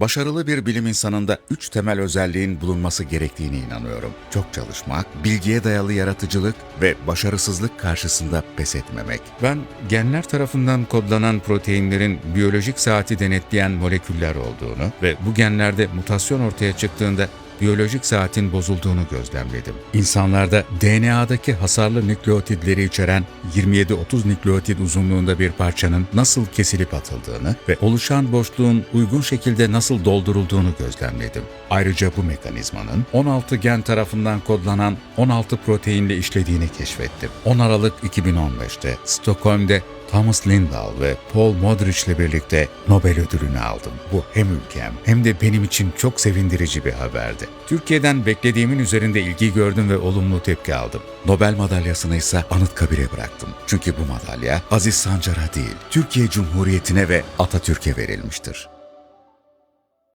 Başarılı bir bilim insanında üç temel özelliğin bulunması gerektiğine inanıyorum. Çok çalışmak, bilgiye dayalı yaratıcılık ve başarısızlık karşısında pes etmemek. Ben genler tarafından kodlanan proteinlerin biyolojik saati denetleyen moleküller olduğunu ve bu genlerde mutasyon ortaya çıktığında biyolojik saatin bozulduğunu gözlemledim. İnsanlarda DNA'daki hasarlı nükleotidleri içeren 27-30 nükleotid uzunluğunda bir parçanın nasıl kesilip atıldığını ve oluşan boşluğun uygun şekilde nasıl doldurulduğunu gözlemledim. Ayrıca bu mekanizmanın 16 gen tarafından kodlanan 16 proteinle işlediğini keşfettim. 10 Aralık 2015'te Stockholm'de Thomas Lindahl ve Paul Modrich ile birlikte Nobel ödülünü aldım. Bu hem ülkem hem de benim için çok sevindirici bir haberdi. Türkiye'den beklediğimin üzerinde ilgi gördüm ve olumlu tepki aldım. Nobel madalyasını ise Anıtkabir'e bıraktım. Çünkü bu madalya Aziz Sancar'a değil, Türkiye Cumhuriyeti'ne ve Atatürk'e verilmiştir.